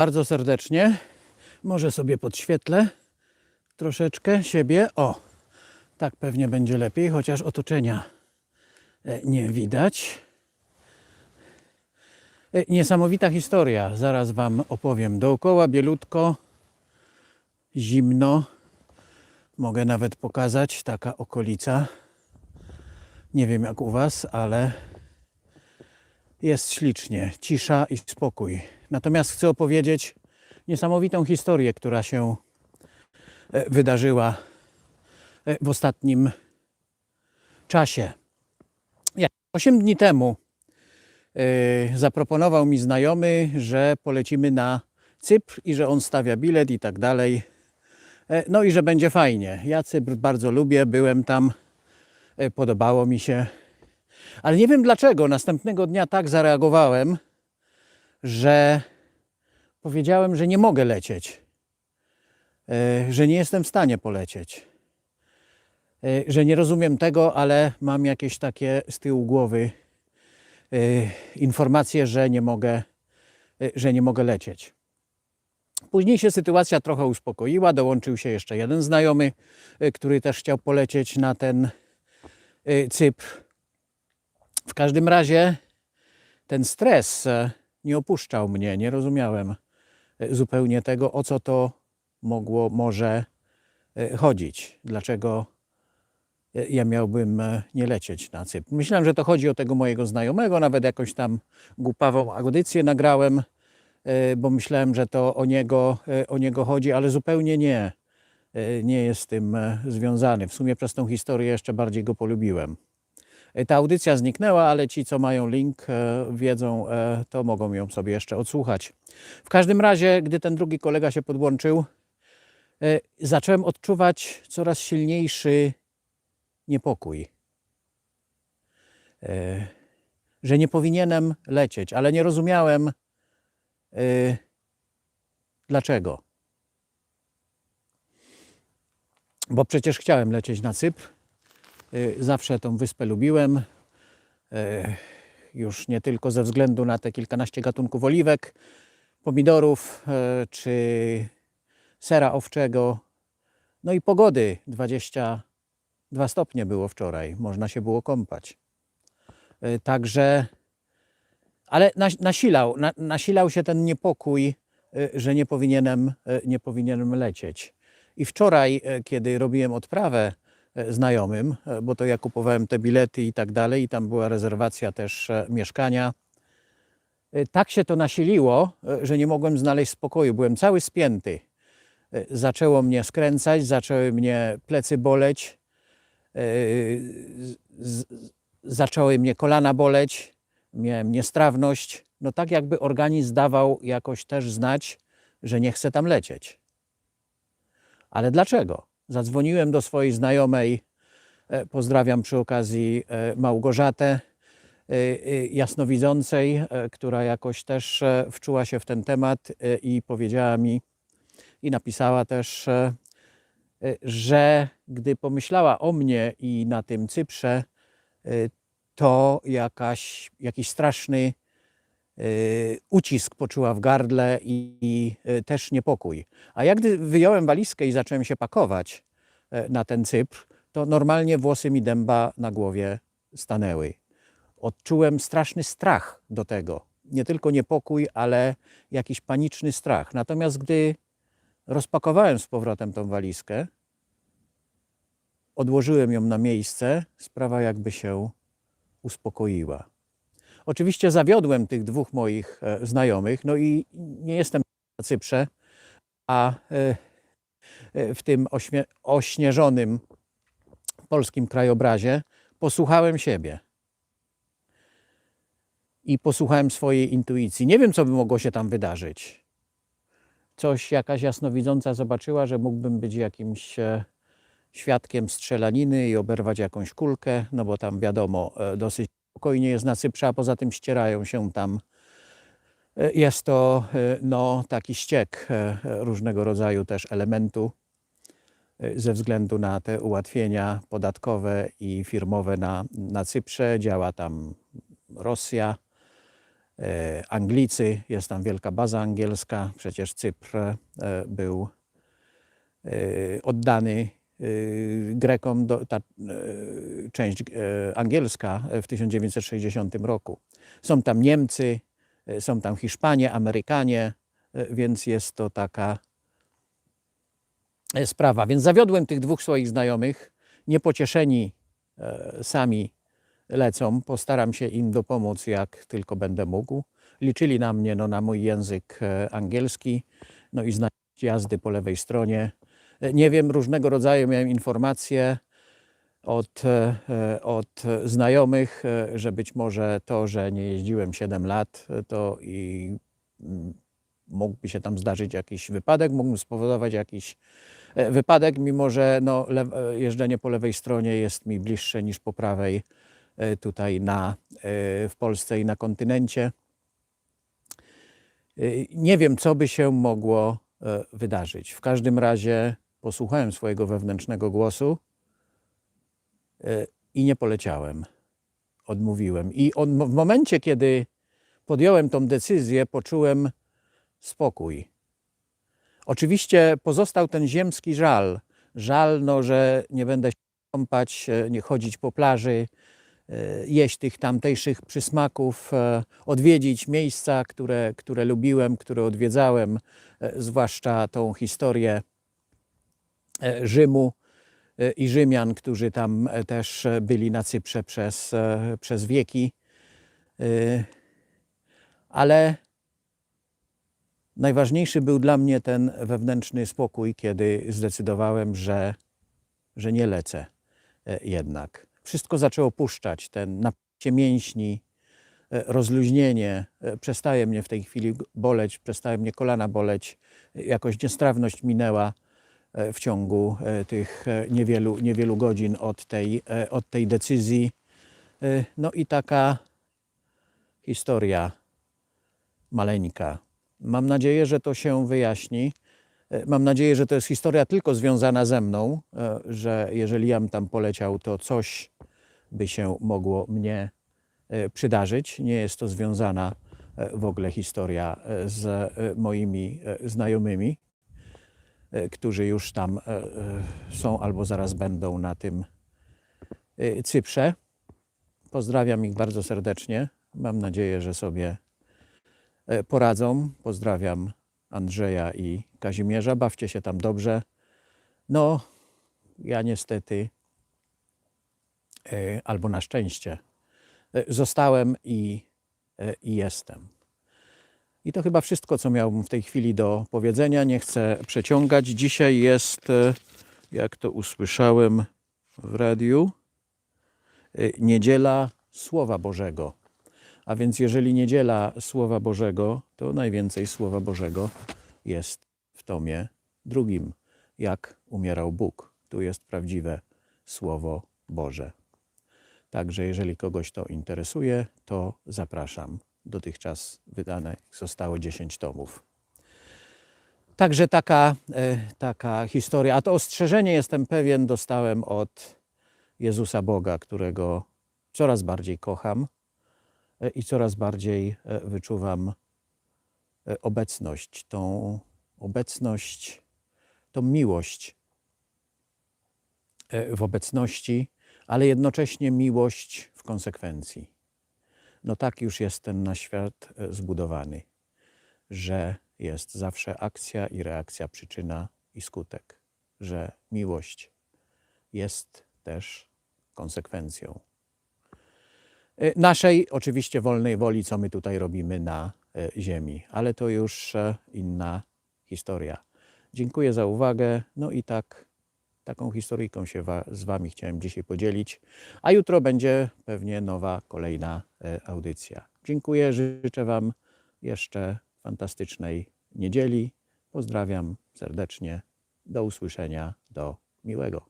bardzo serdecznie. Może sobie podświetlę troszeczkę siebie. O, tak pewnie będzie lepiej, chociaż otoczenia e, nie widać. E, Niesamowita historia, zaraz Wam opowiem. Dookoła bielutko, zimno. Mogę nawet pokazać taka okolica. Nie wiem jak u Was, ale jest ślicznie, cisza i spokój. Natomiast chcę opowiedzieć niesamowitą historię, która się e, wydarzyła e, w ostatnim czasie. 8 dni temu e, zaproponował mi znajomy, że polecimy na Cypr i że on stawia bilet i tak dalej. No i że będzie fajnie. Ja Cypr bardzo lubię, byłem tam, podobało mi się. Ale nie wiem dlaczego następnego dnia tak zareagowałem, że powiedziałem, że nie mogę lecieć, e, że nie jestem w stanie polecieć, e, że nie rozumiem tego, ale mam jakieś takie z tyłu głowy e, informacje, że nie mogę, że nie mogę lecieć. Później się sytuacja trochę uspokoiła, dołączył się jeszcze jeden znajomy, który też chciał polecieć na ten Cypr. W każdym razie ten stres nie opuszczał mnie, nie rozumiałem e, zupełnie tego, o co to mogło, może e, chodzić. Dlaczego e, ja miałbym nie lecieć na Cypr. Myślałem, że to chodzi o tego mojego znajomego, nawet jakąś tam głupawą audycję nagrałem, bo myślałem, że to o niego, o niego chodzi, ale zupełnie nie. Nie jest z tym związany. W sumie przez tą historię jeszcze bardziej go polubiłem. E, Ta audycja zniknęła, ale ci, co mają link, e, wiedzą, e, to mogą ją sobie jeszcze odsłuchać. W każdym razie, gdy ten drugi kolega się podłączył, zacząłem odczuwać coraz silniejszy niepokój. Że nie powinienem lecieć, ale nie rozumiałem dlaczego. Bo przecież chciałem lecieć na Cypr. Y, Zawsze tą wyspę lubiłem. Y, Już nie tylko ze względu na te kilkanaście gatunków oliwek, pomidorów y, czy sera owczego. No i pogody 22 stopnie było wczoraj. Można się było kąpać. Także, ale nas- nasilał, na, nasilał się ten niepokój, że nie powinienem, nie powinienem lecieć. I wczoraj, kiedy robiłem odprawę znajomym, e, bo to ja kupowałem te bilety i tak dalej, i tam była rezerwacja też e, mieszkania. e, Tak się to nasiliło, e, że nie mogłem znaleźć spokoju. Byłem cały spięty. E, Zaczęło mnie skręcać, zaczęły mnie plecy boleć, e, zaczęły mnie kolana boleć, miałem niestrawność. No tak jakby organizm dawał jakoś też znać, że nie chce tam lecieć. Ale dlaczego? Zadzwoniłem do swojej znajomej, e, pozdrawiam przy okazji e, Małgorzatę, e, jasnowidzącej, która jakoś też wczuła się w ten temat i powiedziała mi i napisała też, że gdy pomyślała o mnie i na tym Cyprze, to jakaś, jakiś straszny ucisk poczuła w gardle i, i y, też niepokój. A jak gdy wyjąłem walizkę i zacząłem się pakować e, na ten Cypr, to normalnie włosy mi dęba na głowie stanęły. Odczułem straszny strach do tego. Nie tylko niepokój, ale jakiś paniczny strach. Natomiast gdy rozpakowałem z powrotem tą walizkę, odłożyłem ją na miejsce, sprawa jakby się uspokoiła. Oczywiście zawiodłem tych dwóch moich e, znajomych, no i nie jestem na Cyprze, a e, e, w tym ośnieżonym polskim krajobrazie posłuchałem siebie. I posłuchałem swojej intuicji. Nie wiem, co by mogło się tam wydarzyć. Coś jakaś jasnowidząca zobaczyła, że mógłbym być jakimś świadkiem strzelaniny i oberwać jakąś kulkę, no bo tam wiadomo, dosyć spokojnie jest na Cyprze, a poza tym ścierają się tam. E, Jest to e, no, taki ściek e, różnego rodzaju też elementu ze względu na te ułatwienia podatkowe i firmowe na, na Cyprze. Działa tam Rosja. Anglicy, jest tam wielka baza angielska, przecież Cypr był oddany Grekom, do, ta e, część e, angielska w 1960 roku. Są tam Niemcy, są tam Hiszpanie, Amerykanie, więc jest to taka sprawa. Więc zawiodłem tych dwóch swoich znajomych, niepocieszeni sami lecą. Postaram się im dopomóc, jak tylko będę mógł. Liczyli na mnie, no, na mój język angielski, no i znajomość jazdy po lewej stronie. Nie wiem, różnego rodzaju miałem informacje od, e, od znajomych, e, że być może to, że nie jeździłem 7 lat, e, to i mm, mógłby się tam zdarzyć jakiś wypadek, mógłbym spowodować jakiś wypadek, mimo że no, jeżdżenie po lewej stronie jest mi bliższe niż po prawej tutaj na, w Polsce i na kontynencie. Nie wiem, co by się mogło wydarzyć. W każdym razie posłuchałem swojego wewnętrznego głosu e, i nie poleciałem. Odmówiłem. I on, w momencie, kiedy podjąłem tą decyzję, poczułem spokój. Oczywiście pozostał ten ziemski żal. Żal, no, że nie będę się kąpać, e, nie chodzić po plaży, e, jeść tych tamtejszych przysmaków, odwiedzić miejsca, które, które lubiłem, które odwiedzałem, zwłaszcza tą historię Rzymu e, i Rzymian, którzy tam e, też e, byli na Cyprze przez, e, przez wieki. E, Ale najważniejszy był dla mnie ten wewnętrzny spokój, kiedy zdecydowałem, że, że nie lecę e, jednak. Wszystko zaczęło puszczać, ten napięcie mięśni, e, rozluźnienie. e, Przestaje mnie w tej chwili boleć, przestaje mnie kolana boleć. e, Jakoś niestrawność minęła e, w ciągu e, tych e, niewielu, niewielu godzin od tej, e, od tej decyzji. E, No i taka historia maleńka. Mam nadzieję, że to się wyjaśni. E, Mam nadzieję, że to jest historia tylko związana ze mną, e, że jeżeli ja bym tam poleciał, to coś by się mogło mnie e, przydarzyć. Nie jest to związana e, w ogóle historia e, z e, moimi e, znajomymi, e, którzy już tam e, e, są albo zaraz będą na tym e, Cyprze. Pozdrawiam ich bardzo serdecznie. Mam nadzieję, że sobie e, poradzą. Pozdrawiam Andrzeja i Kazimierza. Bawcie się tam dobrze. No, ja niestety, e, albo na szczęście, e, zostałem i, e, i jestem. I to chyba wszystko, co miałbym w tej chwili do powiedzenia. Nie chcę przeciągać. Dzisiaj jest, e, jak to usłyszałem w radiu, e, niedziela Słowa Bożego. A więc jeżeli niedziela Słowa Bożego, to najwięcej Słowa Bożego jest w tomie drugim. Jak umierał Bóg. Tu jest prawdziwe Słowo Boże. Także jeżeli kogoś to interesuje, to zapraszam. Dotychczas wydane zostało 10 tomów. Także taka, e, taka historia. A to ostrzeżenie, jestem pewien, dostałem od Jezusa Boga, którego coraz bardziej kocham e, i coraz bardziej e, wyczuwam obecność, tą obecność, tą miłość w obecności, ale jednocześnie miłość w konsekwencji. No tak już jest ten nasz świat e, zbudowany, że jest zawsze akcja i reakcja, przyczyna i skutek, że miłość jest też konsekwencją e, naszej oczywiście wolnej woli, co my tutaj robimy na e, ziemi, ale to już inna historia. Dziękuję za uwagę. No i tak, taką historyjką się wa- z Wami chciałem dzisiaj podzielić, a jutro będzie pewnie nowa, kolejna audycja. Dziękuję, życzę Wam jeszcze fantastycznej niedzieli. Pozdrawiam serdecznie. Do usłyszenia, do miłego.